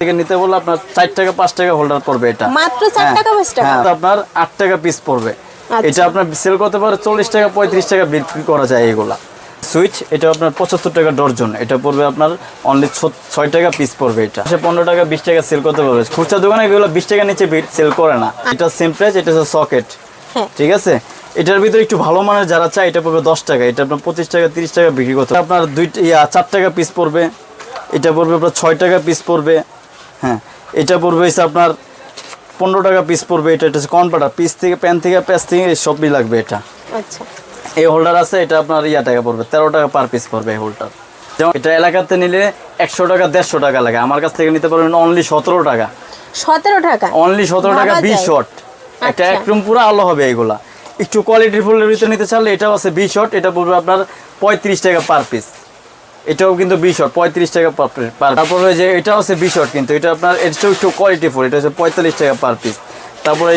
থেকে নিতে বললে আপনার চার টাকা পাঁচ টাকা হোল্ডার পড়বে এটা। মাত্র চার হ্যাঁ, টাকা পাঁচ টাকা? হ্যাঁ, আপনার আট টাকা পিস পড়বে। আচ্ছা। এটা আপনার সেল করতে পারে চল্লিশ টাকা পঁয়ত্রিশ টাকা বিক্রি করা যায় এগুলা। সুইচ এটা আপনার পঁচাত্তর টাকা ডর্জন। এটা পড়বে আপনার অনলি ছয় টাকা পিস পড়বে এটা। সে পনেরো টাকা বিশ টাকা সেল করতে পারবে। খুচরা দোকানে এগুলো বিশ টাকা নিচে সেল করে না। এটা সেম প্রাইস এটা হচ্ছে সকেট হ্যাঁ। ঠিক আছে? এটার ভিতরে একটু ভালো মানের যারা চায় এটা পড়বে দশ টাকা। এটা আপনার পঁচিশ টাকা তিরিশ টাকা বিক্রি করতে আপনার দুই চার টাকা পিস পড়বে। এটা পড়বে আপনার ছয় টাকা পিস পড়বে। হ্যাঁ এটা পড়বে হচ্ছে আপনার পনেরো টাকা পিস পড়বে এটা এটা হচ্ছে কনপাটা পিস থেকে প্যান থেকে প্যাস থেকে এই সবই লাগবে এটা। আচ্ছা। এই হোল্ডার আছে এটা আপনার ইয়া টাকা পড়বে তেরো টাকা পার পিস পড়বে এই হোল্ডার যেমন এটা এলাকাতে নিলে একশো টাকা দেড়শো টাকা লাগে আমার কাছ থেকে নিতে পারবেন অনলি সতেরো টাকা। সতেরো টাকা? অনলি সতেরো টাকা বিশ শট একটা আচ্ছা। একদম পুরো আলো হবে এগুলা একটু কোয়ালিটি ফুলের ভিতরে নিতে চাইলে এটাও আছে বিশ শট এটা পড়বে আপনার পঁয়ত্রিশ টাকা পার পিস এটাও কিন্তু বিশট শট পঁয়ত্রিশ টাকা পার পিস তারপরে যে এটা হচ্ছে বিশ কিন্তু এটা আপনার এটাও একটু কোয়ালিটি ফুল এটা হচ্ছে পঁয়তাল্লিশ টাকা পার পিস তারপরে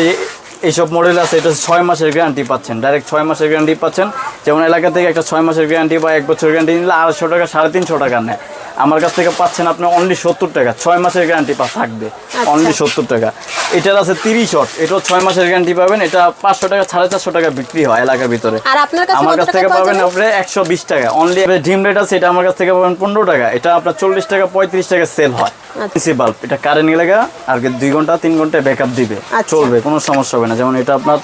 এইসব মডেল আছে এটা ছয় মাসের গ্যারান্টি পাচ্ছেন। ডাইরেক্ট ছয় মাসের গ্যারান্টি পাচ্ছেন। যেমন এলাকা থেকে একটা ছয় মাসের গ্যারান্টি বা এক বছর গ্যারান্টি নিলে আড়াইশো টাকা সাড়ে তিনশো টাকা নেয়। আমার কাছ থেকে পাচ্ছেন আপনি অনলি সত্তর টাকা। ছয় মাসের গ্যারান্টি পা থাকবে। অনলি সত্তর টাকা। এটার আছে তিরিশ শট এটাও ছয় মাসের গ্যারান্টি পাবেন। এটা পাঁচশো টাকা সাড়ে চারশো টাকা বিক্রি হয় এলাকার ভিতরে। আমার কাছ থেকে পাবেন? আপনি একশো বিশ টাকা। অনলি ডিম রেট আছে এটা আমার কাছ থেকে পাবেন পনেরো টাকা। এটা আপনার চল্লিশ টাকা পঁয়ত্রিশ টাকা সেল হয়। আচ্ছা। এসি বাল্ব এটা কারেন্ট এলাকা আর দুই ঘণ্টা তিন ঘণ্টা ব্যাকআপ দিবে। আচ্ছা। চলবে কোনো সমস্যা হবে না। যেমন এটা আপনার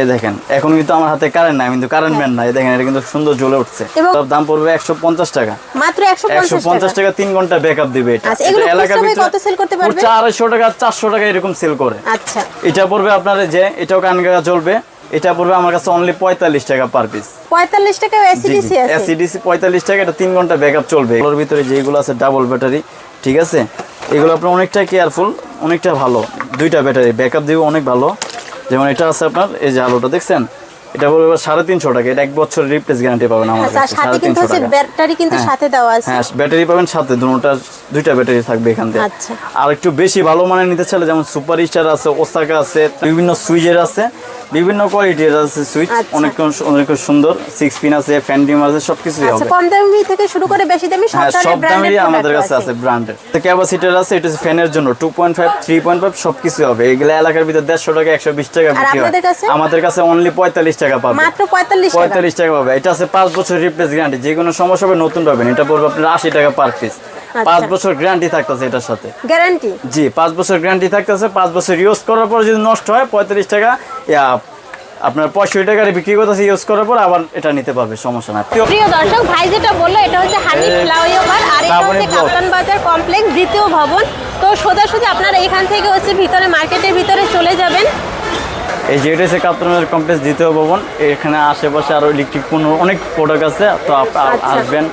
এ দেখেন এখন কিন্তু আমার হাতে কারেন্ট নাই কিন্তু কারেন্ট ম্যান নাই দেখেন এটা কিন্তু সুন্দর জ্বলে উঠছে। এটার দাম পড়বে একশো পঞ্চাশ টাকা। মাত্র একশো একশো পঞ্চাশ টাকা তিন ঘণ্টা ব্যাকআপ দিবে এটা। আচ্ছা, এটা এলাকার ভিতরে কত sell করতে পারবে? খুচরা আড়াইশো টাকা চারশো টাকা এরকম সেল করে। আচ্ছা। এটা পড়বে আপনার যে এটাও কান গাগা চলবে এটা পড়বে আমার কাছে অনলি পঁয়তাল্লিশ টাকা পার পিস পঁয়তাল্লিশ টাকা এসিডিসি আছে? এসিডিসি পঁয়তাল্লিশ টাকা এটা তিন ঘণ্টা ব্যাকআপ চলবে। এগুলোর ভিতরে যেগুলো আছে ডাবল ব্যাটারি ঠিক আছে? এগুলো আপনার অনেকটা কেয়ারফুল অনেকটা ভালো। দুইটা ব্যাটারি ব্যাকআপ দিবে অনেক ভালো। যেমন এটা আছে আপনার এই যে আলোটা দেখছেন? এটা বলবে সাড়ে তিনশো টাকা। এটা এক বছর রিপ্লেস গ্যারান্টি পাবেন আমার আচ্ছা কাছে সাড়ে তিনশো টাকা। ব্যাটারি কিন্তু হ্যাঁ। সাথে দেওয়া আছে। হ্যাঁ ব্যাটারি পাবেন সাথে দুটা দুইটা ব্যাটারি থাকবে এখান থেকে আচ্ছা। আর একটু বেশি ভালো মানের নিতে চাইলে যেমন সুপার স্টার আছে ওসাকা আছে বিভিন্ন সুইজের আছে বিভিন্ন কোয়ালিটির আছে সুইচ আচ্ছা। অনেক অনেক সুন্দর সিক্স পিন আছে ফ্যান ডিম আছে সবকিছুই আচ্ছা হবে। কম দামি থেকে শুরু করে বেশি দামি সব হ্যাঁ সব ধরনের দামেরই আমাদের কাছে আছে। ব্র্যান্ডের তো ক্যাপাসিটার আছে এটা ফ্যানের জন্য two point five three point five সব কিছু হবে। এগুলো এলাকার ভিতরে দেড়শো টাকা একশো বিশ টাকা বিক্রি হয়। আপনাদের কাছে? আমাদের কাছে অনলি পঁয়তাল্লিশ টাকা পাবে। মাত্র পঁয়তাল্লিশ টাকা। পঁয়তাল্লিশ টাকা পাবে। এটা আছে পাঁচ বছর রিপ্লেস গ্যারান্টি যে কোনো সমস্যা হবে নতুন পাবেন। এটা পড়বে আপনার আশি টাকা পার পিস পাঁচ বছর গ্যারান্টি থাকতেছে এটার সাথে। গ্যারান্টি জি পাঁচ বছর গ্যারান্টি থাকতেছে পাঁচ বছর ইউজ করার পর যদি নষ্ট হয় পঁয়তাল্লিশ টাকা ইয়া আপনার পঁয়ষট্টি টাকার বিক্রি করতেছে ইউজ করার পর আবার এটা নিতে পারবে সমস্যা না প্রিয় দর্শক ভাই যেটা বলল এটা হচ্ছে হানি ফ্লাইওভার আর এটা হচ্ছে কাপ্তান বাজার কমপ্লেক্স দ্বিতীয় ভবন। তো সোজাসুজি আপনারা এখান থেকে হচ্ছে ভিতরে মার্কেটের ভিতরে চলে যাবেন। এই যে এটা হচ্ছে কাপ্তানের কমপ্লেক্স দ্বিতীয় ভবন। এখানে আশেপাশে আরও ইলেকট্রিক পণ্য অনেক প্রোডাক্ট আছে তো আচ্ছা। আসবেন।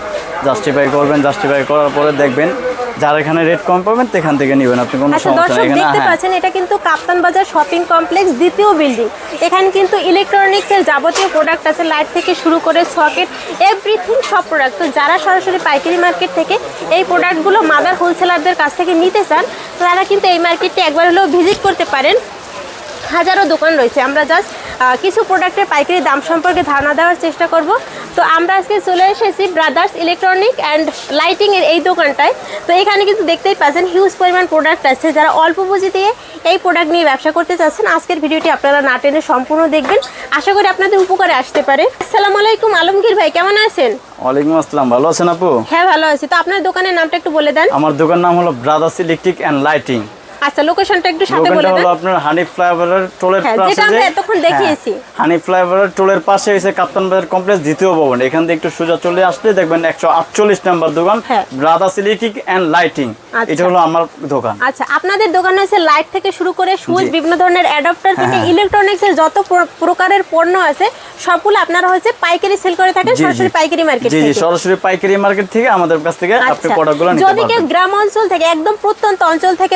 জাস্টিফাই করবেন জাস্টিফাই করার পরে দেখবেন যার এখানে রেট কম পাবেন সেখান থেকে নেবেন। আপনি কোনো আচ্ছা সমস্যা নেই। দেখতে হ্যাঁ। পাচ্ছেন এটা কিন্তু কাপ্তান বাজার শপিং কমপ্লেক্স দ্বিতীয় বিল্ডিং এখানে কিন্তু ইলেকট্রনিক্সের যাবতীয় প্রোডাক্ট আছে লাইট থেকে শুরু করে সকেট এভরিথিং সব প্রোডাক্ট তো যারা সরাসরি পাইকারি মার্কেট থেকে এই প্রোডাক্টগুলো মাদার হোলসেলারদের কাছ থেকে নিতে চান তারা কিন্তু এই মার্কেটটি একবার হলেও ভিজিট করতে পারেন। হাজারো দোকান রয়েছে। আমরা জাস্ট কিছু প্রোডাক্টের পাইকারি দাম সম্পর্কে ধারণা দেওয়ার চেষ্টা করব। তো আমরা আজকে চলে এসেছি ব্রাদার্স ইলেকট্রনিক অ্যান্ড লাইটিংয়ের এই দোকানটায়। তো এখানে কিন্তু দেখতেই পাচ্ছেন হিউজ পরিমাণ প্রোডাক্ট আছে। যারা অল্প পুঁজি দিয়ে এই প্রোডাক্ট নিয়ে ব্যবসা করতে চাচ্ছেন আজকের ভিডিওটি আপনারা না টেনে সম্পূর্ণ দেখবেন। আশা করি আপনাদের উপকারে আসতে পারে। আসসালামু আলাইকুম আলমগীর ভাই কেমন আছেন? ওয়ালাইকুম আসসালাম ভালো আছেন আপু? হ্যাঁ ভালো আছি। তো আপনার দোকানের নামটা একটু বলে দেন। আমার দোকানের নাম হলো ব্রাদার্স ইলেকট্রিক অ্যান্ড লাইটিং আচ্ছা লোকেশনটা একটু সাথে বলে দেন। হলো আপনার হানি ফ্লাইওভারের টোলের হ্যাঁ, পাশে যেটা আমরা এতক্ষণ হ্যাঁ, দেখিয়েছি। হানি ফ্লাইওভারের টোলের পাশে এসে কাপ্তান বাজার কমপ্লেক্স দ্বিতীয় ভবন। এখান থেকে একটু সোজা চলে আসলে দেখবেন একশো আটচল্লিশ নাম্বার দোকান হ্যাঁ। ব্রাদার্স ইলেকট্রিক অ্যান্ড লাইটিং আচ্ছা। এটা হলো আমার দোকান। আচ্ছা আপনাদের দোকানে আছে লাইট থেকে শুরু করে সুইচ বিভিন্ন ধরনের অ্যাডাপ্টার থেকে হ্যাঁ। ইলেকট্রনিক্স এর যত প্রকারের পণ্য আছে সবগুলো আপনারা হচ্ছে পাইকারি সেল করে থাকেন সরাসরি পাইকারি মার্কেট থেকে জি জি সরাসরি পাইকারি মার্কেট থেকে আমাদের কাছ থেকে আপনি আচ্ছা। প্রোডাক্টগুলো নিতে যদি কেউ গ্রাম অঞ্চল থেকে একদম প্রত্যন্ত অঞ্চল থেকে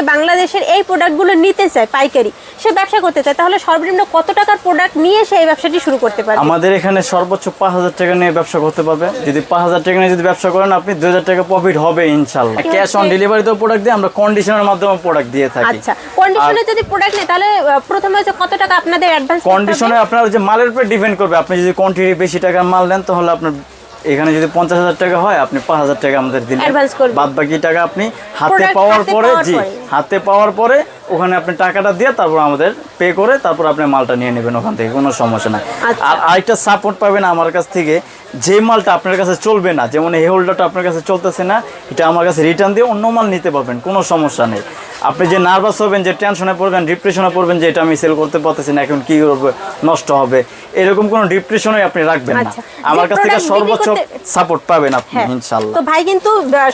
বাংলাদেশের এই প্রোডাক্টগুলো নিতে চায় পাইকারি সে ব্যবসা করতে চায় তাহলে সর্বনিম্ন কত টাকার প্রোডাক্ট নিয়ে সে এই ব্যবসাটি শুরু করতে পারে আমাদের এখানে সর্বোচ্চ পাঁচ হাজার টাকা নিয়ে ব্যবসা করতে পারবে। যদি পাঁচ হাজার টাকা নিয়ে যদি ব্যবসা করেন আপনি দুই হাজার টাকা প্রফিট হবে ইনশাল্লাহ ক্যাশ অন ডেলিভারি ডেলিভারিতেও প্রোডাক্ট দিয়ে আমরা কন্ডিশনের মাধ্যমে প্রোডাক্ট দিয়ে থাকি। আচ্ছা কন্ডিশনে যদি প্রোডাক্ট নেই তাহলে প্রথমে হচ্ছে কত টাকা আপনাদের অ্যাডভান্স কন্ডিশনে আপনার যে মালের উপর ডিপেন্ড করবে। আপনি যদি কোয়ান্টিটি বেশি টাকার মাল নেন তাহলে আপনার এখানে যদি পঞ্চাশ হাজার টাকা হয় আপনি পাঁচ হাজার টাকা আমাদের দিলেন। বাদ বাকি টাকা আপনি হাতে পাওয়ার পরে জি হাতে পাওয়ার পরে ওখানে আপনি টাকাটা দিয়ে তারপর আমাদের পে করে তারপর আপনি মালটা নিয়ে নেবেন ওখান থেকে কোনো সমস্যা নাই। আচ্ছা। আর আরেকটা সাপোর্ট পাবেন আমার কাছ থেকে যে মালটা আপনার কাছে চলবে না যেমন এই হোল্ডারটা আপনার কাছে চলতেছে না এটা আমার কাছে রিটার্ন দিয়ে অন্য মাল নিতে পারবেন কোনো সমস্যা নেই। আপনি যে নার্ভাস হবেন যে টেনশনে পড়বেন ডিপ্রেশনে পড়বেন যে এটা আমি সেল করতে পারতেছি না এখন কি করব নষ্ট হবে এরকম কোনো ডিপ্রেশনে আপনি রাখবেন না। আচ্ছা। আমার কাছ থেকে সর্বোচ্চ সাপোর্ট পাবেন আপনি হ্যাঁ। ইনশাল্লাহ তো ভাই কিন্তু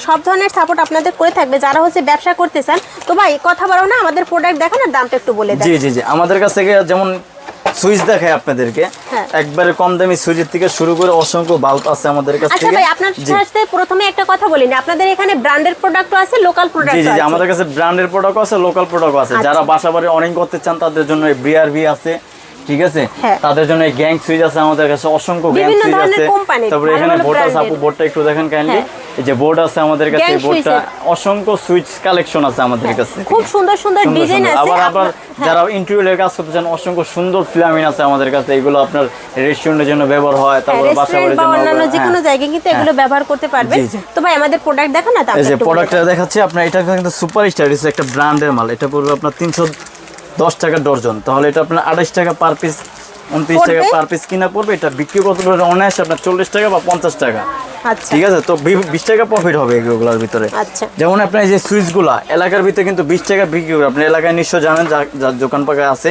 সব ধরনের সাপোর্ট আপনাদের করে থাকবে যারা হচ্ছে ব্যবসা করতে চান তো ভাই কথা বলো না আমাদের প্রোডাক্ট দেখান আর দামটা একটু বলে দেন। জি জি। জি আমাদের কাছ থেকে যেমন সুইচ দেখায় আপনাদেরকে হ্যাঁ। একবারে কম দামি সুইচের থেকে শুরু করে অসংখ্য বাল্ব আছে আমাদের কাছ আচ্ছা ভাই আপনার সাথে প্রথমে একটা কথা বলিনি আপনাদের এখানে ব্র্যান্ডের প্রোডাক্টও আছে লোকাল প্রোডাক্টও আছে জি জি। আমাদের কাছে ব্র্যান্ডের প্রোডাক্ট আছে লোকাল প্রোডাক্ট আছে। আচ্ছা। যারা বাসাবাড়ি অনেক করতে চান তাদের জন্য বিআরবি আছে। ঠিক আছে? হ্যাঁ। তাদের জন্য গ্যাং সুইচ আছে আমাদের কাছে অসংখ্য গ্যাং সুইচ আছে। তারপরে এখানে বোর্ড আছে আপু বোর্ডটা একটু দেখেন কাইন্ডলি হ্যাঁ। এই যে বোর্ড আছে আমাদের কাছে বোর্ডটা অসংখ্য সুইচ কালেকশন আছে আমাদের কাছে। খুব সুন্দর সুন্দর ডিজাইন আছে। আবার আবার হ্যাঁ। যারা ইন্টেরিয়রের কাজ করতে চান অসংখ্য সুন্দর ফিলামিন আছে আমাদের কাছে। এগুলো আপনার রেস্টুরেন্টের জন্য ব্যবহার হয় তারপরে বাসা বাড়ির হ্যাঁ, জন্য অন্যান্য যে কোনো হ্যাঁ। জায়গায় কিন্তু এগুলো ব্যবহার করতে পারবেন। জি। তো ভাই আমাদের প্রোডাক্ট দেখো না এই যে প্রোডাক্টটা দেখাচ্ছি আপনার এটা কিন্তু সুপার স্টার একটা ব্র্যান্ডের মাল। এটা পড়বে আপনার তিনশো দশ টাকা ডর্জন। তাহলে এটা আপনার আঠাশ টাকা পার পিস উনত্রিশ টাকা পার পিস কিনা পড়বে এটা বিক্রি করতে পারবে অনায়াসে আপনার চল্লিশ টাকা বা পঞ্চাশ টাকা। আচ্ছা। ঠিক আছে তো বিশ টাকা প্রফিট হবে এগুলোর ভিতরে। আচ্ছা। যেমন আপনার এই যে সুইচগুলা এলাকার ভিতরে কিন্তু বিশ টাকা বিক্রি করে আপনার এলাকায় নিশ্চয় জানেন যার দোকান পাকা আছে।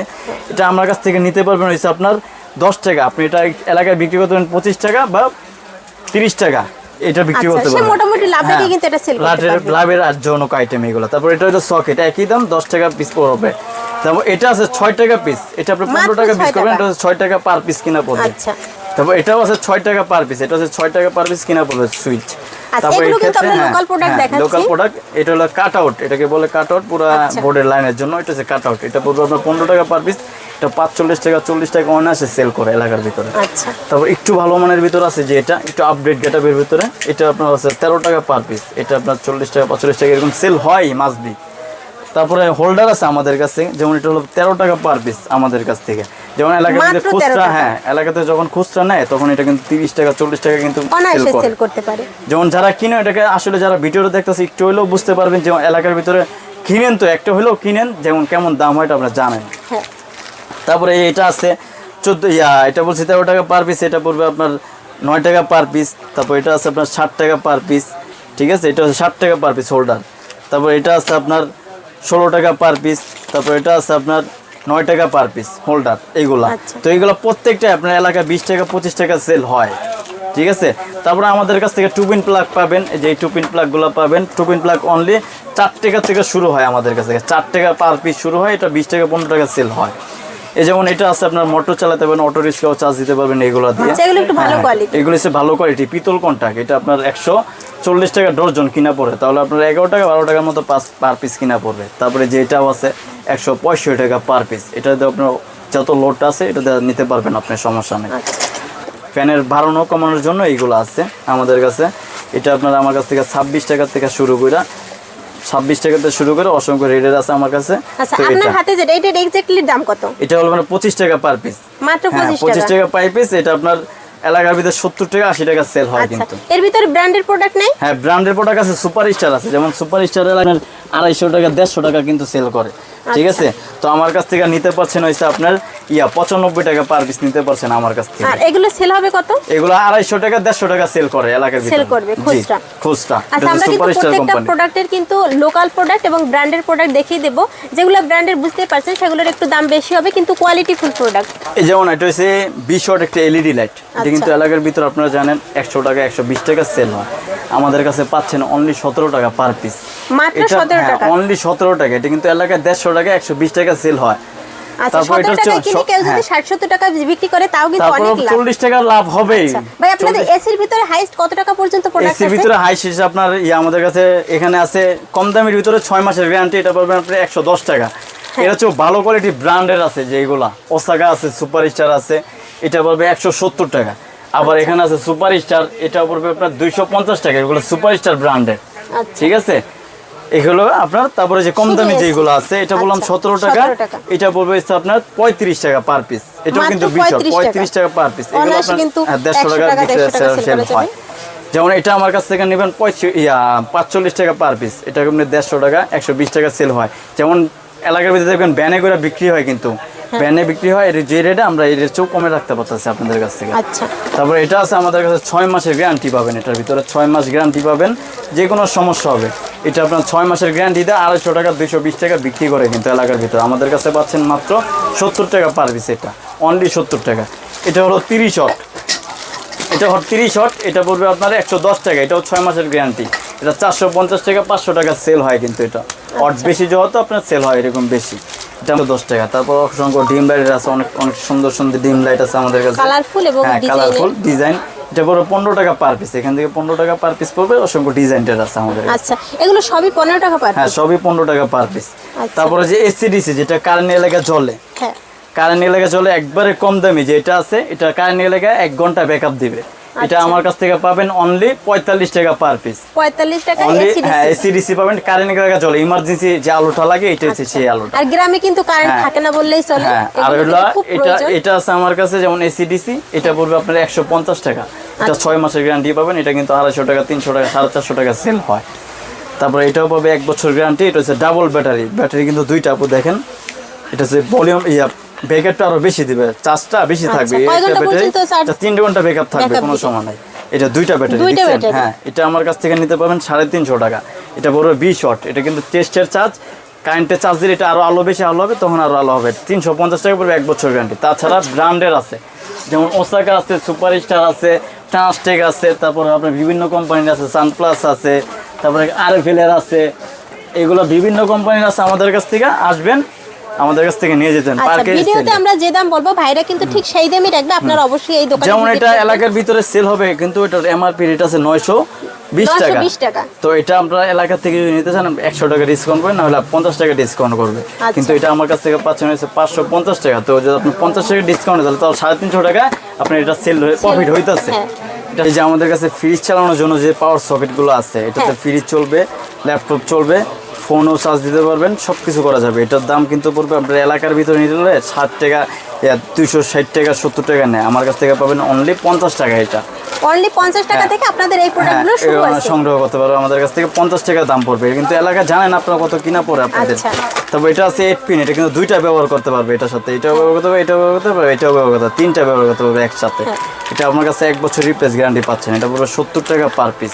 এটা আমার কাছ থেকে নিতে পারবেন হচ্ছে আপনার দশ টাকা। আপনি এটা এলাকায় বিক্রি করতে পারেন পঁচিশ টাকা বা তিরিশ টাকা। এটা বিক্রি আচ্ছা, করতে পারবে। মোটামুটি লাভে হ্যাঁ, কিন্তু এটা সেল করতে লাভের- পারবে। লাভের আর জনক আইটেম এগুলো। তারপর এটা হলো সকেট একই দাম দশ টাকা পিস পড়বে। তারপর এটা আছে 6 টাকা পিস এটা আপনি পনেরো মাত্র টাকা পিস করবেন এটা হচ্ছে ছয় টাকা পার পিস কিনা পড়বে। আচ্ছা। তারপর এটাও আছে 6 টাকা পার পিস এটা হচ্ছে 6 টাকা পার পিস কিনা পড়বে সুইচ আচ্ছা, এগুলো কিন্তু আমরা local product দেখাচ্ছি। লোকাল প্রোডাক্ট এটা হলো কাট আউট এটাকে বলে কাট আউট পুরো আচ্ছা। বোর্ডের লাইনের জন্য এটা হচ্ছে কাট আউট এটা পড়বে আপনার পনেরো টাকা পার পিস এটা পাঁচচল্লিশ টাকা চল্লিশ টাকা অনায়াসে সেল করে এলাকার ভিতরে আচ্ছা তারপর একটু ভালো মানের ভিতরে আছে যে এটা একটু আপডেট গেটাপের ভিতরে এটা আপনার আছে তেরো টাকা পার পিস এটা আপনার চল্লিশ টাকা পঁয়তাল্লিশ টাকা এরকম সেল হয় মাস বি তারপরে হোল্ডার আছে আমাদের কাছে যেমন এটা হলো তেরো টাকা পার পিস আমাদের কাছ থেকে। যেমন এলাকাতে খুচরা হ্যাঁ এলাকাতে যখন খুচরা নেয় তখন এটা কিন্তু তিরিশ টাকা চল্লিশ টাকা কিন্তু সেল করতে পারে। যেমন যারা কিনে এটাকে আসলে যারা ভিডিওটা দেখতেছে একটু হলেও বুঝতে পারবেন যেমন এলাকার ভিতরে কিনেন তো একটা হলেও কিনেন যেমন কেমন দাম হয় এটা আপনারা জানেন। হ্যাঁ। তারপরে এটা আছে চোদ্দ ইয়া এটা বলছি তেরো টাকা পার পিস এটা পড়বে আপনার নয় টাকা পার পিস তারপর এটা আছে আপনার ষাট টাকা পার পিস ঠিক আছে? এটা হচ্ছে ষাট টাকা পার পিস হোল্ডার তারপর এটা আছে আপনার ষোলো টাকা পার পিস তারপর এটা আছে আপনার নয় টাকা পার পিস হোল্ডার এইগুলা। আচ্ছা। তো এইগুলো প্রত্যেকটা আপনার এলাকায় বিশ টাকা পঁচিশ টাকা সেল হয়। ঠিক আছে? তারপরে আমাদের কাছ থেকে টুপিন প্লাগ পাবেন এই যে টুপিন প্লাগগুলো পাবেন টুপিন প্লাগ অনলি চার টাকা থেকে শুরু হয় আমাদের কাছ থেকে। চার টাকা পার পিস শুরু হয় এটা বিশ টাকা পনেরো টাকা সেল হয়। এই যেমন এটা আছে আপনার মোটর চালাতে পারবেন অটো রিক্সাও চার্জ দিতে পারবেন এগুলো দিয়ে। আচ্ছা, এগুলো একটু ভালো হ্যাঁ, এগুলো হচ্ছে ভালো কোয়ালিটি পিতল কন্টাক্ট এটা আপনার একশো চল্লিশ টাকা ডর্জন কিনা পড়ে তাহলে আপনার এগারো টাকা বারো টাকার মতো পাস পার পিস কিনা পড়বে। তারপরে যে এটাও আছে একশো পঁয়ষট্টি টাকা পার পিস এটাতে আপনার যত লোডটা আছে এটা দিয়ে নিতে পারবেন আপনার সমস্যা নেই। আচ্ছা। ফ্যানের বাড়ানো কমানোর জন্য এইগুলো আছে আমাদের কাছে। এটা আপনার আমার কাছ থেকে ছাব্বিশ টাকা থেকে শুরু করে ছাব্বিশ টাকা থেকে শুরু করে অসংখ্য রেডের আছে আমার কাছে। আচ্ছা আপনার এটা হাতে যেটা এটার এক্স্যাক্টলি দাম কত? এটা হলো মানে পঁচিশ টাকা পার পিস মাত্র হ্যাঁ পঁচিশ টাকা। পার পিস এটা আপনার এলাকার ভিতরে সত্তর টাকা আশি টাকা সেল হয় আচ্ছা কিন্তু। এর ভিতরে ব্র্যান্ডের প্রোডাক্ট নেই? হ্যাঁ ব্র্যান্ডের প্রোডাক্ট আছে সুপার স্টার আছে। যেমন সুপার স্টার এলাকার আড়াইশো টাকা দেড়শো টাকা কিন্তু সেল করে। ঠিক আচ্ছা। আছে? তো আমার কাছ থেকে নিতে পারছেন আপনার ইয়া পঁচানব্বই টাকা পার পিস নিতে পারছেন আমার কাছ থেকে। আর এগুলো সেল হবে কত? এগুলো আড়াইশো টাকা দেড়শো টাকা সেল করে এলাকার Sell করবে, খুচরা। খুচরা। আচ্ছা আমরা কিন্তু প্রত্যেকটা প্রোডাক্টের কিন্তু লোকাল প্রোডাক্ট এবং ব্র্যান্ডের প্রোডাক্ট দেখিয়ে দেবো। যেগুলো ব্র্যান্ডের বুঝতে পারছেন সেগুলোর একটু দাম বেশি হবে কিন্তু কোয়ালিটি ফুল প্রোডাক্ট এই যেমন এটা হচ্ছে বিশ ওয়াট একটা এলইডি লাইট। কিন্তু এলাকার ভিতরে আপনারা জানেন একশো টাকা একশো বিশ টাকা সেল হয়। আমাদের কাছে পাচ্ছেন অনলি সতেরো টাকা পার পিস অনলি সতেরো টাকা। এটা কিন্তু এলাকায় দেড়শো টাকা একশো বিশ টাকা সেল হয়। আচ্ছা তারপর এটা হ্যাঁ। ষাট সত্তর টাকা বিক্রি করে তাও কিন্তু অনেক লাভ। চল্লিশ টাকা লাভ হবেই। আচ্ছা। ভাই আপনাদের এসির ভিতরে হাইস্ট কত টাকা পর্যন্ত প্রোডাক্ট এসির ভিতরে হাই আপনার ইয়ে আমাদের কাছে এখানে আছে কম দামের ভিতরে ছয় মাসের গ্যারান্টি এটা পাবেন আপনি একশো দশ টাকা। এটা হচ্ছে ভালো কোয়ালিটি ব্র্যান্ডের আছে যেগুলা ওসাকা আছে সুপার স্টার আছে এটা পড়বে একশো সত্তর টাকা। আবার আচ্ছা। এখানে আছে সুপার স্টার এটা পড়বে আপনার দুইশো পঞ্চাশ টাকা এগুলো সুপার স্টার ব্র্যান্ডের ঠিক আছে? এগুলো আপনার তারপরে যে কম দামি যেগুলো আছে এটা বললাম আচ্ছা, সতেরো টাকা। এটা পড়বে হচ্ছে আপনার পঁয়ত্রিশ টাকা পার পিস এটাও কিন্তু বিশ 35 টাকা। পঁয়ত্রিশ টাকা পার পিস এগুলো আপনার হ্যাঁ, দেড়শো 100 টাকা টাকা, 150 টাকা সেল হয় যেমন এটা আমার কাছ থেকে নেবেন পঁয়ত্রিশ ইয়া পাঁচচল্লিশ টাকা পার পিস এটা আপনি দেড়শো টাকা একশো বিশ টাকা সেল হয়। যেমন এলাকার ভিতরে দেখবেন ব্যানে করে বিক্রি হয় কিন্তু। ব্যানে বিক্রি হয় যে রেটে আমরা এই রেট চেয়েও কমে রাখতে পারতেছি আপনাদের কাছ থেকে। আচ্ছা। তারপরে এটা আছে আমাদের কাছে ছয় মাসের গ্যারান্টি পাবেন এটার ভিতরে। ছয় মাস গ্যারান্টি পাবেন যে কোনো সমস্যা হবে। এটা আপনার ছয় মাসের গ্যারান্টি দেয় আড়াইশো টাকা দুইশো বিশ টাকা বিক্রি করে কিন্তু এলাকার ভিতরে। আমাদের কাছে পাচ্ছেন মাত্র সত্তর টাকা পার পিস এটা। অনলি সত্তর টাকা। এটা হলো তিরিশ শট এটা হট তিরিশ শট এটা পড়বে আপনার একশো দশ টাকা। এটাও ছয় মাসের গ্যারান্টি এটা চারশো পঞ্চাশ টাকা পাঁচশো টাকা সেল হয় কিন্তু এটা। হট বেশি যেহেতু আপনার সেল হয় এরকম বেশি। এটা দশ টাকা। তারপর অসংখ্য ডিম লাইট আছে অনেক অনেক সুন্দর সুন্দর ডিম লাইট আছে আমাদের কাছে। Colourful এবং হ্যাঁ কালারফুল ডিজাইন এটা পড়বে পনেরো টাকা পার পিস এখান থেকে পনেরো টাকা পার পিস পড়বে অসংখ্য আছে আমাদের আচ্ছা এগুলো সবই পনেরো টাকা পার হ্যাঁ সবই পনেরো টাকা পার পিস আচ্ছা। তারপরে যে এসিডিসি যেটা কারেন্ট এলাকা চলে হ্যাঁ। কারেন্ট এলাকা চলে একবারে কম দামি যেটা আছে এটা কারেন্ট এলাকায় এক ঘণ্টা ব্যাকআপ দিবে। এটা আচ্ছা। আমার কাছ থেকে পাবেন অনলি পঁয়তাল্লিশ টাকা পার পিস পঁয়তাল্লিশ টাকা এসি হ্যাঁ পাবেন কারেন্ট এলাকা চলে ইমার্জেন্সি যে আলোটা লাগে এটা হচ্ছে সেই আলোটা। আর গ্রামে কিন্তু কারেন্ট হ্যাঁ। থাকে না বললেই চলে হ্যাঁ আর হলো এটা এটা আছে আমার কাছে যেমন এসিডিসি এটা পড়বে আপনার একশো পঞ্চাশ টাকা। আচ্ছা। এটা ছয় মাসের গ্যারান্টি পাবেন এটা কিন্তু আড়াইশো টাকা তিনশো টাকা সাড়ে চারশো টাকা সেল হয়। তারপরে এটাও পাবে এক বছর গ্যারান্টি এটা হচ্ছে ডাবল ব্যাটারি ব্যাটারি কিন্তু দুইটা আপু দেখেন এটা হচ্ছে ভলিউম ইয়া ব্যাকআপটা আরও বেশি দিবে। চার্জটা বেশি আচ্ছা, থাকবে। একটা ঘণ্টা ব্যাকআপ থাকবে কোনো সময় নাই। এটা দুইটা ব্যাটারি হ্যাঁ এটা আমার কাছ থেকে নিতে পারবেন সাড়ে তিনশো টাকা। এটা বড় বিশ ওয়াট। এটা কিন্তু টেস্টের চার্জ। কারেন্টের চার্জ দিলে এটা আরও আলো বেশি আলো হবে তখন আরও আলো হবে। তিনশো পঞ্চাশ টাকা পড়বে এক বছর গ্যারান্টি তাছাড়া ব্র্যান্ডের আছে। যেমন ওসাকা আছে সুপার স্টার আছে ট্রান্সটেক আছে তারপরে আপনার বিভিন্ন কোম্পানির আছে সানপ্লাস আছে তারপরে আরএফএলের আছে। এগুলো বিভিন্ন কোম্পানির আছে আমাদের কাছ থেকে। আসবেন আমাদের কাছ থেকে নিয়ে যেতেন আচ্ছা পার্কে ভিডিওতে আমরা যে দাম বলব ভাইরা কিন্তু ঠিক সেই দামই রাখবে আপনারা অবশ্যই এই দোকানে যেমন এটা এলাকার ভিতরে সেল হবে কিন্তু এটার এমআরপি রেট আছে নয়শো বিশ টাকা 920 টাকা। তো এটা আমরা এলাকা থেকে যদি নিতে চান একশো টাকা ডিসকাউন্ট করবেন নাহলে পঞ্চাশ টাকা ডিসকাউন্ট করবে আচ্ছা। কিন্তু এটা আমার কাছ থেকে পাচ্ছেন পাঁচশো পঞ্চাশ টাকা তো যদি আপনি পঞ্চাশ টাকা ডিসকাউন্ট তাহলে তাও সাড়ে তিনশো টাকা আপনার এটা সেল হয়ে প্রফিট হইতেছে হ্যাঁ। এটা যে আমাদের কাছে ফ্রিজ চালানোর জন্য যে পাওয়ার সকেটগুলো আছে এটাতে হ্যাঁ। ফ্রিজ চলবে ল্যাপটপ চলবে ফোনও চার্জ দিতে পারবেন সব কিছু করা যাবে। এটার দাম কিন্তু পড়বে আপনার এলাকার ভিতরে নিতে হলে ষাট টাকা দুইশো ষাট টাকা সত্তর টাকা নেয়। আমার কাছ থেকে পাবেন অনলি পঞ্চাশ টাকা এটা। অনলি টাকা হ্যাঁ। থেকে আপনাদের এই হ্যাঁ প্রোডাক্টগুলো শুরু আছে সংগ্রহ করতে পারব আমাদের কাছ থেকে পঞ্চাশ টাকা দাম পড়বে। কিন্তু এলাকা জানেন আপনারা কত কিনা পড়ে আপনাদের। আচ্ছা। তবে এটা আছে এইট পিন এটা কিন্তু দুইটা ব্যবহার করতে পারবে এটার সাথে। এটাও ব্যবহার করতে পারবে এটাও ব্যবহার করতে পারবে এটাও ব্যবহার করতে পারবে। তিনটা ব্যবহার করতে পারবে একসাথে। হ্যাঁ। এটা আপনার কাছে এক বছর রিপ্লেস গ্যারান্টি পাচ্ছেন। এটা পড়বে সত্তর টাকা পার পিস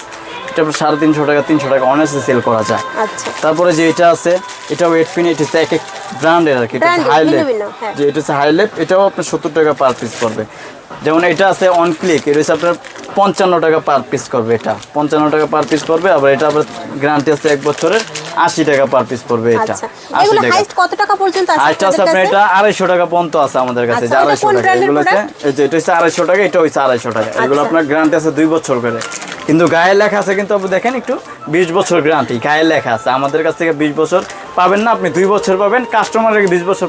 এটা সাড়ে তিনশো টাকা তিনশো টাকা অনার্সে সেল করা যায়। আচ্ছা। তারপরে যে এটা আছে এটাও পিন এটা হচ্ছে এক এক ব্র্যান্ডের আর কি এটা Brand-এর, হাই ভিন্ন লেপ ভিন্ন, হ্যাঁ। যে এটা হচ্ছে হাই লেপ এটাও আপনার সত্তর টাকা পার পিস পড়বে। যেমন এটা আছে অন ক্লিক এটা হচ্ছে আপনার পঞ্চান্ন টাকা পার পিস করবে এটা। পঞ্চান্ন টাকা পার পিস পড়বে আবার এটা আবার গ্যারান্টি আছে এক বছরের আশি টাকা পার পিস পড়বে এটা। আচ্ছা। আশি টাকা। কত টাকা পর্যন্ত আছে আরেকটা আপনার এটা আড়াইশো টাকা পর্যন্ত আছে আমাদের কাছে আচ্ছা, আড়াইশো টাকা। এগুলো হচ্ছে এটা হচ্ছে আড়াইশো টাকা এটা হচ্ছে আড়াইশো টাকা। এগুলো। আপনার গ্যারান্টি আছে দুই বছর করে। কিন্তু গায়ে লেখা আছে কিন্তু আপনি দেখেন একটু বিশ বছর গ্যারান্টি গায়ে লেখা আছে আমাদের কাছ থেকে বিশ বছর পাবেন না আপনি দুই বছর পাবেন কাস্টমারকে বিশ বছর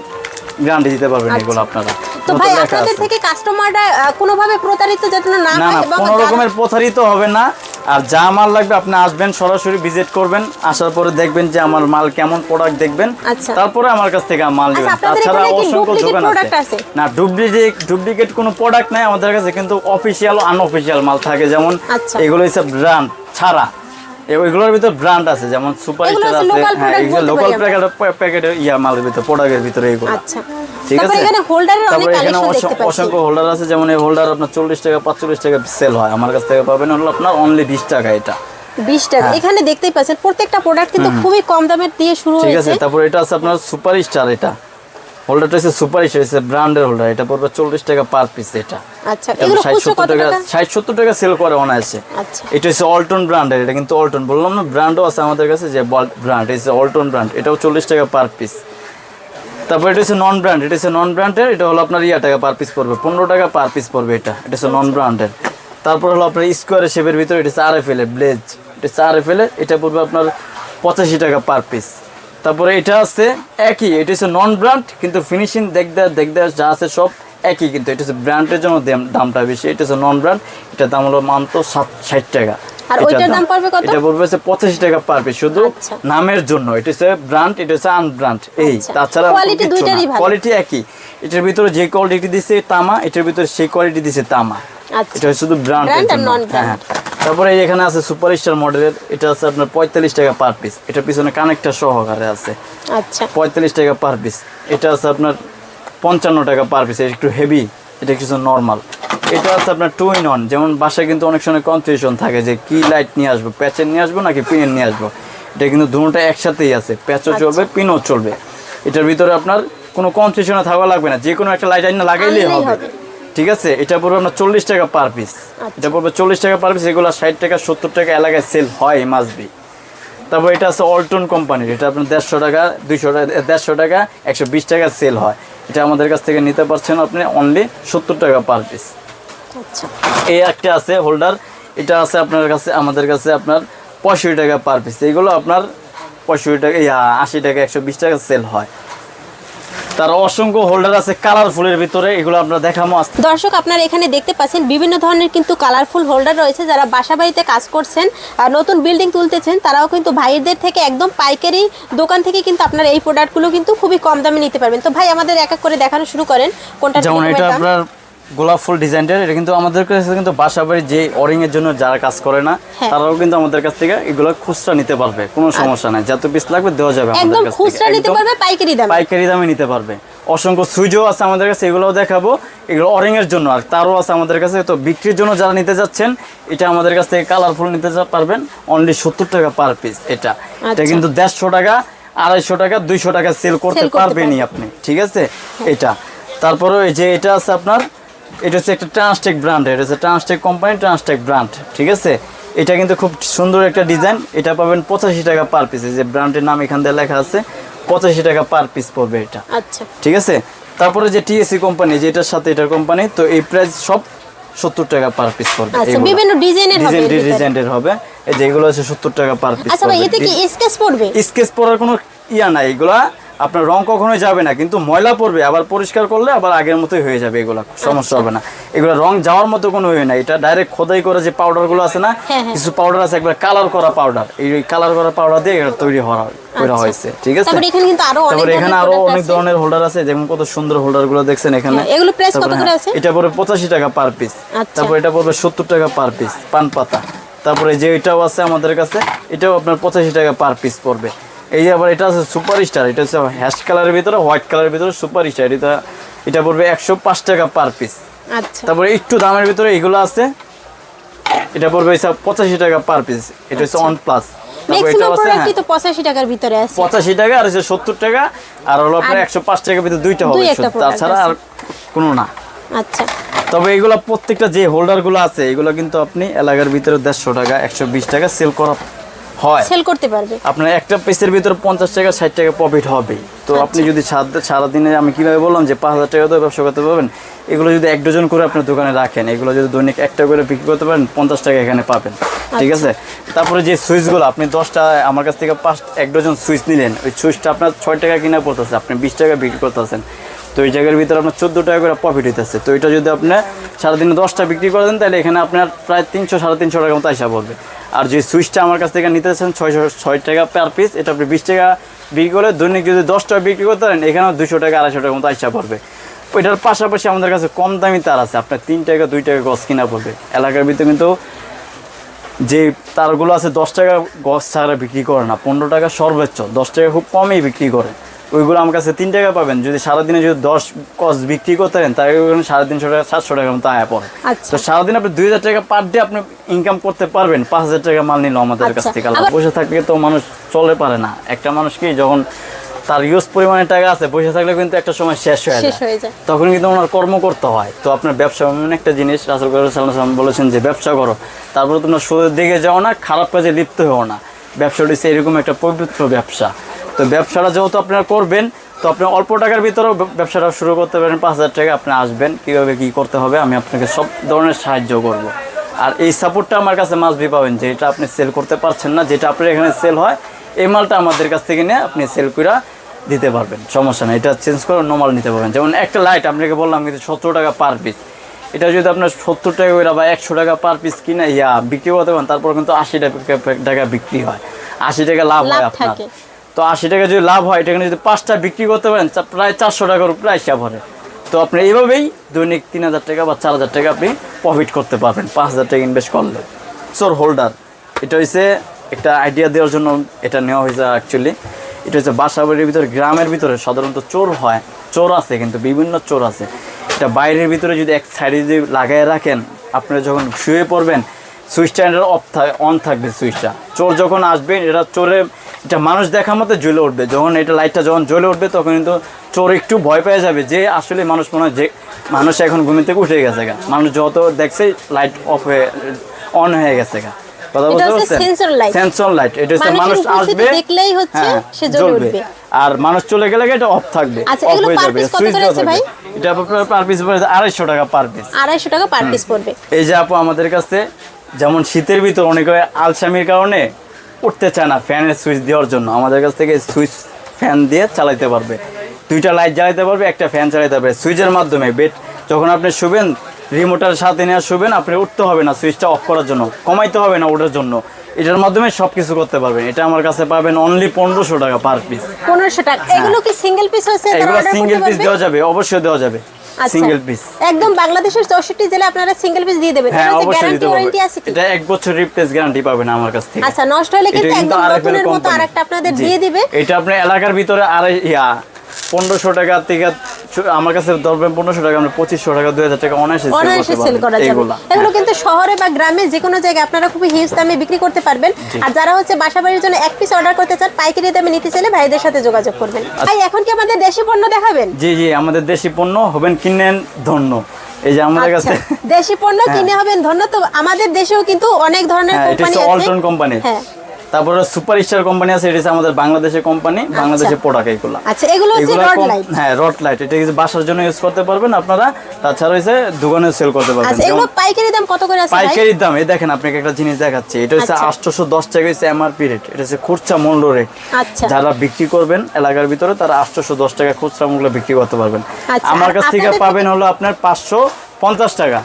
গ্যারান্টি দিতে পারবেন আচ্ছা। এগুলো আপনারা তো ভাই আপনাদের থেকে কাস্টমাররা কোনোভাবে প্রতারিত যাতে না হয় না কোনো রকমের প্রতারিত হবে না। আর যা মাল লাগবে আপনি আসবেন সরাসরি ভিজিট করবেন আসার পরে দেখবেন যে আমার মাল কেমন প্রোডাক্ট দেখবেন। আচ্ছা। তারপরে আমার কাছ থেকে মাল নেবেন। তাছাড়া অসংখ্য দোকান আছে? না ডুপ্লিকেট ডুপ্লিকেট কোনো প্রোডাক্ট নাই আমাদের কাছে কিন্তু অফিসিয়াল আনঅফিসিয়াল মাল থাকে। যেমন আচ্ছা। এগুলো হচ্ছে ব্র্যান্ড ছাড়া। এগুলোর ভিতর ব্র্যান্ড আছে যেমন সুপার স্টার আছে। হ্যাঁ এগুলো লোকাল পারি আমরা। প্যাকেটের ইয়া মালের ভিতরে প্রোডাক্টের ভিতরে এগুলো। আচ্ছা। ঠিক আছে? এখানে হোল্ডারের অনেক কালেকশন দেখতে পাচ্ছি। অসংখ্য হোল্ডার আছে যেমন এই হোল্ডার আপনার চল্লিশ টাকা পাঁচচল্লিশ টাকা সেল হয়। আমার কাছ থেকে পাবেন হলো আপনার অনলি বিশ টাকা এটা। বিশ টাকা। হ্যাঁ। এখানে দেখতেই পাচ্ছেন প্রত্যেকটা প্রোডাক্ট কিন্তু খুবই কম দামের দিয়ে শুরু ঠিক আছে তারপর এটা আছে আপনার সুপার স্টার এটা। হোল্ডারটা হচ্ছে সুপার স্টার হচ্ছে ব্র্যান্ডের হোল্ডার এটা পড়বে চল্লিশ টাকা পার পিস এটা। আচ্ছা এগুলো খুচরো কত টাকা টাকা? ষাট সত্তর টাকা সেল করে অনায়াসে। আচ্ছা। এটা হচ্ছে অল্টন ব্র্যান্ডের এটা কিন্তু অল্টন বললাম না ব্র্যান্ডও আছে আমাদের কাছে যে ব্র্যান্ড এটা অল্টন ব্র্যান্ড এটাও চল্লিশ টাকা পার পিস তারপর এটা হচ্ছে নন ব্র্যান্ড এটা হচ্ছে নন ব্র্যান্ডের এটা হলো আপনার ইয়া টাকা পার পিস পড়বে, পনেরো টাকা পার পিস পড়বে এটা এটা হচ্ছে নন ব্র্যান্ডের তারপর হলো আপনার স্কোয়ারের শেপের ভিতরে এটা হচ্ছে আর এফ এল ব্লেজ এটা হচ্ছে আর এফ এল এটা পড়বে আপনার পঁচাশি টাকা পার পিস তারপরে এটা আছে একই, এটা হচ্ছে নন ব্র্যান্ড কিন্তু ফিনিশিং দেখতে দেখতে যা আছে সব একই কিন্তু, এটা হচ্ছে ব্র্যান্ডের জন্য দাম- দামটা বেশি, এটা হচ্ছে নন ব্র্যান্ড এটার দাম হলো মাত্র সাত, ষাট টাকা। আর ওইটার দাম পড়বে কত? এটা পড়বে হচ্ছে পঁচাশি টাকা পার পিস শুধু আচ্ছা। নামের জন্য। এটা হচ্ছে ব্র্যান্ড এটা হচ্ছে আনব্র্যান্ড এই। তাছাড়া Quality দুইটারই ভালো। কোয়ালিটি একই। এটার ভিতরে যে কোয়ালিটি দিছে তামা এটার ভিতরে সেই কোয়ালিটি দিছে তামা। আচ্ছা। এটা শুধু ব্র্যান্ড আর। হ্যাঁ তারপরে এখানে আছে সুপার স্টার মডেলের এটা আছে আপনার পঁয়তাল্লিশ টাকা পার পিস এটা পিছনে কানেক্টার সহকারে আছে। আচ্ছা। পঁয়তাল্লিশ টাকা পার পিস এটা আছে আপনার পঞ্চান্ন টাকা পার পিস একটু হেভি এটা কিছু নর্মাল এটা আছে আপনার টু ইন ওয়ান যেমন বাসায় কিন্তু অনেক সময় কনফিউশন থাকে যে কি লাইট নিয়ে আসব প্যাচের নিয়ে আসব নাকি পিনের নিয়ে আসব? এটা কিন্তু দুটোটা একসাথেই আছে। প্যাচও চলবে পিনও চলবে। এটার ভিতরে আপনার কোনো কনফিউশনে থাকা লাগবে না। যে কোনো একটা লাইট আইনা লাগাইলেই হবে। ঠিক আছে? এটা পড়বে আপনার চল্লিশ টাকা পার পিস এটা পড়বে চল্লিশ টাকা পার পিস এগুলো ষাট টাকা সত্তর টাকা এলাকায় সেল হয় মাসবি তারপর এটা আছে অল্টন কোম্পানির এটা আপনার দেড়শো টাকা দুইশো টাকা দেড়শো টাকা একশো বিশ টাকা সেল হয়। এটা আমাদের কাছ থেকে নিতে পারছেন আপনি অনলি সত্তর টাকা পার পিস আচ্ছা এই একটা আছে হোল্ডার এটা আছে আপনার কাছে আমাদের কাছে আপনার পঁয়ষট্টি টাকা পার পিস এগুলো আপনার পঁয়ষট্টি টাকা আশি টাকা একশো বিশ টাকা সেল হয়। তার অসংখ্য হোল্ডার আছে কালারফুলের ভিতরে এগুলো আমরা দেখাবো দর্শক আপনারা এখানে দেখতে পাচ্ছেন বিভিন্ন ধরনের কিন্তু কালারফুল হোল্ডার রয়েছে। যারা বাসা বাড়িতে কাজ করছেন আর নতুন বিল্ডিং তুলতেছেন তারাও কিন্তু ভাইদের থেকে একদম পাইকারি দোকান থেকে কিন্তু আপনারা এই প্রোডাক্টগুলো কিন্তু খুবই কম দামে নিতে পারবেন। তো ভাই আমাদের এক এক করে দেখানো শুরু করেন কোনটা যেমন এটা আপনার গোলাপ ফুল ডিজাইনের এটা কিন্তু আমাদের কাছে কিন্তু বাসা বাড়ি যে অরিং এর জন্য যারা কাজ করে না হ্যাঁ। তারাও কিন্তু আমাদের কাছ থেকে এগুলো খুচরা নিতে পারবে কোনো সমস্যা নাই। যত পিস লাগবে দেওয়া যাবে আমাদের একদম কাছ খুচরা নিতে পারবে পাইকারি দামে। পাইকারি দামে নিতে পারবে। অসংখ্য সুইচও আছে আমাদের কাছে এগুলোও দেখাবো। এগুলো অরিং এর জন্য আর তারও আছে আমাদের কাছে। তো বিক্রির জন্য যারা নিতে যাচ্ছেন এটা আমাদের কাছ থেকে কালারফুল নিতে যা- পারবেন। অনলি সত্তর টাকা পার পিস এটা। এটা আচ্ছা। কিন্তু দেড়শো টাকা আড়াইশো টাকা দুইশো টাকা সেল করতে পারবেনই আপনি ঠিক আছে? এটা। তারপরে এই যে এটা আছে আপনার এটা হচ্ছে একটা ট্রান্সটেক ব্র্যান্ড এটা হচ্ছে ট্রান্সটেক কোম্পানি ট্রান্সটেক ব্র্যান্ড ঠিক আছে? এটা কিন্তু খুব সুন্দর একটা ডিজাইন এটা পাবেন পঁচাশি টাকা পার পিস যে ব্র্যান্ডের নাম এখান দিয়ে লেখা আছে পঁচাশি টাকা পার পিস পড়বে এটা। আচ্ছা। ঠিক আছে? তারপরে যে টিএসসি কোম্পানি যেটার সাথে এটার কোম্পানি তো এই প্রাইস সব সত্তর টাকা পার পিস পড়বে। আচ্ছা। বিভিন্ন ডিজাইনের হবে। ডিজাইনের হবে। এই যে এগুলো হচ্ছে সত্তর টাকা পার পিস আচ্ছা ভাই এতে কি স্কেচ পড়বে? স্কেচ পড়ার কোনো ইয়া নাই এগুলা আপনার রং কখনোই যাবে না কিন্তু ময়লা পড়বে আবার পরিষ্কার করলে আবার আগের মতোই হয়ে যাবে এগুলা সমস্যা হবে না এগুলো রং যাওয়ার মতো কোনো ইয়ে না এটা ডাইরেক্ট খোদাই করে যে পাউডারগুলো আছে না হ্যাঁ, হ্যাঁ। কিছু পাউডার আছে একবার কালার করা পাউডার এই কালার করা পাউডার দিয়ে এটা তৈরি হওয়া করা আচ্ছা। হয়েছে ঠিক আছে তারপরে এখানে কিন্তু আরও অনেক এখানে ধরনের আরও অনেক ধরনের হোল্ডার আছে যেমন কত সুন্দর হোল্ডারগুলো দেখছেন এখানে হ্যাঁ, এগুলো price কত করে হ্যাঁ, আছে? এটা পড়বে টাকা পার পিস আচ্ছা। তারপর এটা পড়বে সত্তর টাকা পার পিস পান পাতা তারপরে যে এটাও আছে আমাদের কাছে এটাও আপনার পঁচাশি টাকা পার পিস পড়বে এই যে আবার এটা আছে সুপার স্টার এটা হচ্ছে হ্যাশ কালারের ভিতরে হোয়াইট কালারের ভিতরে সুপার স্টার এটা এটা পড়বে একশো পাঁচ টাকা পার পিস আচ্ছা। তারপরে একটু দামের ভিতরে এগুলো আছে। এটা পড়বে পঁচাশি টাকা পার পিস এটা হচ্ছে প্লাস ম্যাক্সিমাম প্রোডাক্টই তো পঁচাশি টাকার ভিতরে আছে। পঁচাশি টাকা আর হচ্ছে সত্তর টাকা। আর হলো আপনার একশো পাঁচ টাকার ভিতরে দুইটা হবে তাছাড়া আর কোনো না। আচ্ছা। তবে এগুলো প্রত্যেকটা যে হোল্ডারগুলো আছে এগুলো কিন্তু আপনি এলাকার ভিতরে দেড়শো টাকা একশো বিশ টাকা সেল করা হয়। সেল করতে পারবে। আপনার একটা পিসের ভিতরে পঞ্চাশ টাকা ষাট টাকা প্রফিট হবেই তো আচ্ছা। আপনি যদি সারাদিনে আমি কীভাবে বললাম যে পাঁচ হাজার টাকা তো ব্যবসা করতে পারবেন এগুলো যদি এক ডজন করে আপনার দোকানে রাখেন এগুলো যদি দৈনিক একটা করে বিক্রি করতে পারেন পঞ্চাশ টাকা এখানে পাবেন। ঠিক আচ্ছা। আছে? তারপরে যে সুইচগুলো আপনি দশটা আমার কাছ থেকে পাঁচ এক ডজন সুইচ নিলেন ওই সুইচটা আপনার ছয় টাকা কিনা পড়তেছে আপনি বিশ টাকা বিক্রি করতেছেন। তো এই জায়গার ভিতরে আপনার চোদ্দ টাকা করে প্রফিট হইতেছে। তো এটা যদি আপনি সারাদিনে দশটা বিক্রি করে দেন, তাহলে এখানে আপনার প্রায় তিনশো, সাড়ে তিনশো টাকার মতো আইসা পড়বে। আর যে সুইচটা আমার কাছ থেকে নিতে চাচ্ছেন ছয়শো, ছয় টাকা পার পিস এটা আপনি বিশ টাকা বিক্রি করে দৈনিক যদি দশ টাকা বিক্রি করতে পারেন, এখানেও দুশো টাকা, আড়াইশো টাকার মতো আইসা পড়বে। ওইটার পাশাপাশি আমাদের কাছে কম দামি তার আছে, আপনার তিন টাকা, দুই টাকা গছ কিনা পড়বে। এলাকার ভিতরে কিন্তু যে তারগুলো আছে, দশ টাকা গছ ছাড়া বিক্রি করে না, পনেরো টাকা সর্বোচ্চ, দশ টাকা খুব কমই বিক্রি করে। ওইগুলো আমার কাছে তিন টাকা পাবেন। যদি সারাদিনে যদি দশ কস বিক্রি করতে পারেন তাহলে ওখানে সাড়ে তিনশো টাকা সাতশো টাকার মতো আয়া পড়ে। আচ্ছা। তো সারাদিন আপনি দুই হাজার টাকা পার ডে আপনি ইনকাম করতে পারবেন পাঁচ হাজার টাকা মাল নিল আমাদের কাছ আচ্ছা, থেকে। বসে থাকলে তো মানুষ চলে পারে না। একটা মানুষ কি যখন তার ইউজ পরিমাণে টাকা আছে বসে থাকলে কিন্তু একটা সময় শেষ হয়ে যায়। তখন কিন্তু ওনার কর্ম করতে হয়। তো আপনার ব্যবসা এমন একটা জিনিস রাসুল সাল্লাম বলেছেন যে ব্যবসা করো। তারপরে তোমরা সুদের দিকে যাও না খারাপ কাজে লিপ্ত হও না। ব্যবসাটা হচ্ছে এরকম একটা পবিত্র ব্যবসা। তো ব্যবসাটা যেহেতু আপনারা করবেন তো আপনি অল্প টাকার ভিতরেও ব্যবসাটা শুরু করতে পারেন পাঁচ হাজার টাকা আপনি আসবেন কীভাবে কী করতে হবে আমি আপনাকে সব ধরনের সাহায্য করব। আর এই সাপোর্টটা আমার কাছে মাসবি পাবেন যে এটা আপনি সেল করতে পারছেন না যেটা আপনার এখানে সেল হয় এই মালটা আমাদের কাছ থেকে নিয়ে আপনি সেল করে দিতে পারবেন সমস্যা নেই। এটা চেঞ্জ করে নর্মাল নিতে পারবেন। যেমন একটা লাইট আপনাকে বললাম কিন্তু সত্তর টাকা পার পিস এটা যদি আপনার সত্তর টাকা করে বা একশো টাকা পার পিস কিনে ইয়া বিক্রি করতে পারেন তারপর কিন্তু আশি টাকা টাকা বিক্রি হয়। আশি টাকা লাভ হয় আপনার। তো আশি টাকা যদি লাভ হয় এটা যদি পাঁচটা বিক্রি করতে পারেন প্রায় চারশো টাকার উপরে আইসা ভরে তো আপনি এইভাবেই দৈনিক তিন হাজার টাকা বা চার হাজার টাকা আপনি প্রফিট করতে পারবেন পাঁচ হাজার টাকা ইনভেস্ট করলে। চোর হোল্ডার এটা হচ্ছে একটা আইডিয়া দেওয়ার জন্য এটা নেওয়া হয়েছে অ্যাকচুয়ালি এটা হচ্ছে বাসা বাড়ির ভিতরে গ্রামের ভিতরে সাধারণত চোর হয়। চোর আছে কিন্তু বিভিন্ন চোর আছে। এটা বাইরের ভিতরে যদি এক সাইডে যদি লাগাই রাখেন আপনারা যখন শুয়ে পড়বেন সুইচটা এটা অফ অন থাকবে সুইচটা। চোর যখন আসবে এটা চোরে এটা মানুষ দেখার মতো জ্বলে উঠবে। যখন এটা লাইটটা যখন জ্বলে উঠবে তখন কিন্তু চোর একটু ভয় পেয়ে যাবে যে আসলে মানুষ মনে হয় যে মানুষ এখন ঘুমি থেকে উঠে গেছে গা। মানুষ যত দেখছে লাইট অফ হয়ে অন হয়ে গেছে গা। কথা হচ্ছে পারছেন? সেন্সর লাইট এটা হচ্ছে মানুষ আসবে দেখলেই হচ্ছে হ্যাঁ, সে জ্বলে উঠবে। আর মানুষ চলে গেলে এটা অফ থাকবে। আচ্ছা, off এগুলো হয়ে যাবে। সুইচ দেওয়া থাকবে। ভাই? এটা আপনার পার পিস আড়াইশো টাকা পার পিস আড়াইশো টাকা পার পিস পড়বে। এই যে আপু আমাদের কাছে যেমন শীতের ভিতর অনেকে আলসামির কারণে উঠতে চায় না ফ্যানের সুইচ দেওয়ার জন্য। আমাদের কাছ থেকে সুইচ ফ্যান দিয়ে চালাইতে পারবে। দুইটা লাইট জ্বালাতে পারবে একটা ফ্যান চালাইতে পারবে। সুইচের মাধ্যমে বেড যখন আপনি শুবেন রিমোটার সাথে নিয়ে শুবেন আপনি উঠতে হবে না সুইচটা অফ করার জন্য। কমাইতে হবে না ওটার জন্য। এটার মাধ্যমে সব কিছু করতে পারবেন। এটা আমার কাছে পাবেন অনলি পনেরোশো টাকা পার পিস পনেরোশো টাকা। এগুলো কি সিঙ্গেল পিস তারা এগুলো সিঙ্গেল পিস দেওয়া যাবে অবশ্যই দেওয়া যাবে। সিঙ্গেল পিস একদম বাংলাদেশের চৌষট্টি জেলা আপনারা সিঙ্গেল পিস দিয়ে দেবেন। এটা গ্যারান্টি ওয়ারেন্টি আছে কি? এটা এক বছর রিপ্লেস গ্যারান্টি পাবেন আমার কাছ থেকে। আচ্ছা নষ্ট হলে কিন্তু একদম নতুনের মতো আরেকটা আপনাদের দিয়ে দিবে। এটা আপনার এলাকার ভিতরে আর ইয়া পনেরোশো টাকা থেকে আমার কাছে ধরবেন পনেরোশো টাকা আমরা পঁচিশশো টাকা দুই হাজার টাকা অনায়াসে অনায়াসে সেল করা যাবে। এগুলো কিন্তু শহরে বা গ্রামে যে কোনো জায়গায় আপনারা খুবই হিউজ দামে বিক্রি করতে পারবেন। আর যারা হচ্ছে বাসা বাড়ির জন্য এক পিস অর্ডার করতে চান পাইকারি দামে নিতে চাইলে ভাইদের সাথে যোগাযোগ করবেন। আচ্ছা। ভাই এখন কি আমাদের দেশি পণ্য দেখাবেন? জি জি আমাদের দেশি পণ্য হবেন কিনেন ধন্য। এই যে আমাদের আচ্ছা। কাছে দেশি পণ্য কিনে হবেন ধন্য। তো আমাদের দেশেও কিন্তু অনেক ধরনের হ্যাঁ কোম্পানি আছে। কোম্পানি হ্যাঁ। তারপরে সুপার স্টার কোম্পানি আছে এটা আমাদের বাংলাদেশের কোম্পানি বাংলাদেশের প্রোডাক্ট এগুলো। আচ্ছা এগুলো হচ্ছে রড লাইট হ্যাঁ রড লাইট এটা কিছু বাসার জন্য ইউজ করতে পারবেন আপনারা। তাছাড়া হচ্ছে দোকানে সেল করতে পারবেন। আচ্ছা এগুলো পাইকারি দাম কত করে আছে পাইকারি দাম এই দেখেন আপনাকে একটা জিনিস দেখাচ্ছে। এটা হচ্ছে আচ্ছা। আটশোশো দশ টাকা হচ্ছে এমআরপি রেট এটা হচ্ছে খুচরা মূল্য রেট আচ্ছা। যারা বিক্রি করবেন এলাকার ভিতরে তারা আটশোশো দশ টাকা খুচরা মূল্য বিক্রি করতে পারবেন। আচ্ছা, আমার কাছ থেকে পাবেন হলো আপনার পাঁচশো পঞ্চাশ টাকা।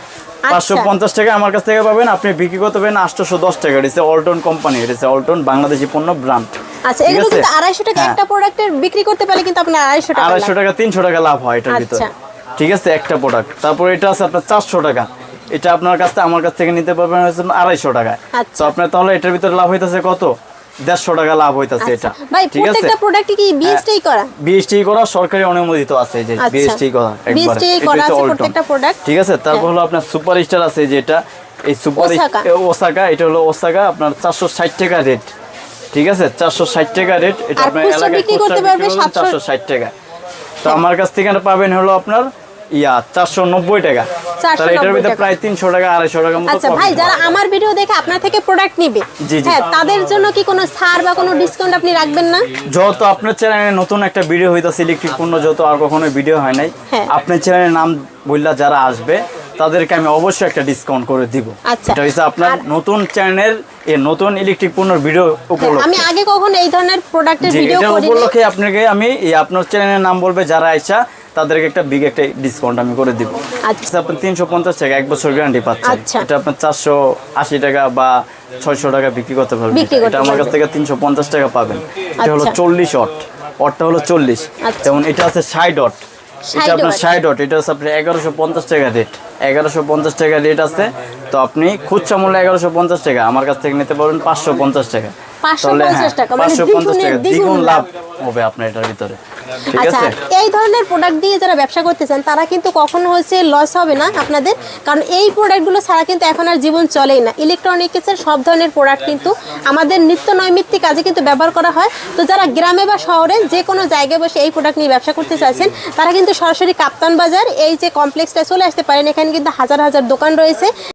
পাঁচশো পঞ্চাশ টাকা আমার কাছ থেকে পাবেন। আপনি বিক্রি করতে পারেন আটশোশো দশ টাকা। এটা অল্টন কোম্পানি এটা অল্টন বাংলাদেশি পণ্য ব্র্যান্ড আচ্ছা এগুলো কিন্তু আড়াইশো টাকা হ্যাঁ। একটা প্রোডাক্টের বিক্রি করতে পারলে কিন্তু আপনার আড়াইশো টাকা আড়াইশো টাকা তিনশো টাকা লাভ হয় এটার ভিতরে। আচ্ছা। ঠিক আছে একটা প্রোডাক্ট তারপর এটা আছে আপনার চারশো টাকা। এটা আপনার কাছ থেকে আমার কাছ থেকে নিতে পারবেন হচ্ছে আড়াইশো আচ্ছা। তো আপনার তাহলে এটার ভিতরে লাভ হইতেছে কত? দেড়শো টাকা লাভ হইতেছে আচ্ছা। এটা। ঠিক আছে? কি বিএসটি করা? বিএসটি করা সরকারি অনুমোদিত আছে যে আচ্ছা। বিএসটি করা একবারে। করা আছে প্রত্যেকটা product? ঠিক আছে? তারপর হলো আপনার সুপার স্টার আছে যেটা এই সুপার ওসাকা। এটা হলো ওসাকা আপনার চারশো ষাট টাকা রেট ঠিক আছে? চারশো ষাট টাকা রেট এটা আপনার এলাকায় বিক্রি খুচরা করতে বিক্রি পারবে করবেন 700 চারশো ষাট টাকা। তো আমার কাছ থেকে পাবেন হলো আপনার ইয়া চারশো নব্বই টাকা। তাহলে এটার ভিতরে প্রায় তিনশো টাকা আড়াইশো টাকা মতো আচ্ছা ভাই যারা আমার ভিডিও দেখে আপনার থেকে প্রোডাক্ট নিবে জি, জি। হ্যাঁ তাদের জন্য কি কোনো ছাড় বা কোনো ডিসকাউন্ট আপনি রাখবেন না? যত আপনার চ্যানেলে নতুন একটা ভিডিও হইতাছে ইলেকট্রিক পণ্য যত আর কখনো ভিডিও হয় নাই। আপনার চ্যানেলের নাম বললা যারা আসবে তাদেরকে আমি অবশ্যই একটা ডিসকাউন্ট করে দিব। আচ্ছা। এটা আপনার নতুন চ্যানেল এ নতুন ইলেকট্রিক পণ্যের ভিডিও হ্যাঁ, আমি আগে কখনো এই ধরনের প্রোডাক্টের এটা উপলক্ষে আপনাকে আমি আপনার চ্যানেলের নাম বলবে যারা আইসা তাদেরকে একটা বিগ একটা ডিসকাউন্ট আমি করে দিব। আচ্ছা। আপনি তিনশো পঞ্চাশ টাকা এক বছর গ্যারান্টি পাচ্ছেন। আচ্ছা। এটা আপনার চারশো আশি টাকা বা ছয়শো টাকা বিক্রি করতে পারবেন। এটা আমার কাছ থেকে তিনশো পঞ্চাশ টাকা পাবেন। এটা হলো আচ্ছা। চল্লিশ অট। অটটা হলো চল্লিশ। আচ্ছা। যেমন এটা আছে ষাট অট। এটা আপনার। ষাট অট। এটা হচ্ছে আপনার এগারোশো পঞ্চাশ টাকা রেট এগারোশো পঞ্চাশ টাকা রেট আছে। তো আপনি খুচরা মূল্য এগারোশো পঞ্চাশ টাকা। আমার কাছ থেকে নিতে পারবেন পাঁচশো পঞ্চাশ টাকা। 550 টাকা, মানে দ্বিগুণের টাকা দ্বিগুণ দ্বিগুণ লাভ। লাভ হবে আপনার এটার ভিতরে। আচ্ছা এই ধরনের প্রোডাক্ট দিয়ে যারা ব্যবসা করতে চান তারা কিন্তু কখনো হচ্ছে লস হবে না আপনাদের কারণ এই প্রোডাক্টগুলো ছাড়া কিন্তু এখন আর জীবন চলেই না। ইলেকট্রনিক্সের সব ধরনের প্রোডাক্ট কিন্তু আমাদের নিত্য নৈমিত্তিক কাজে কিন্তু ব্যবহার করা হয়। তো যারা গ্রামে বা শহরে যে কোনো জায়গায় বসে এই প্রোডাক্ট নিয়ে ব্যবসা করতে চাইছেন তারা কিন্তু সরাসরি কাপ্তান বাজার এই যে কমপ্লেক্সটা চলে আসতে পারেন এখানে কিন্তু হাজার হাজার দোকান রয়েছে।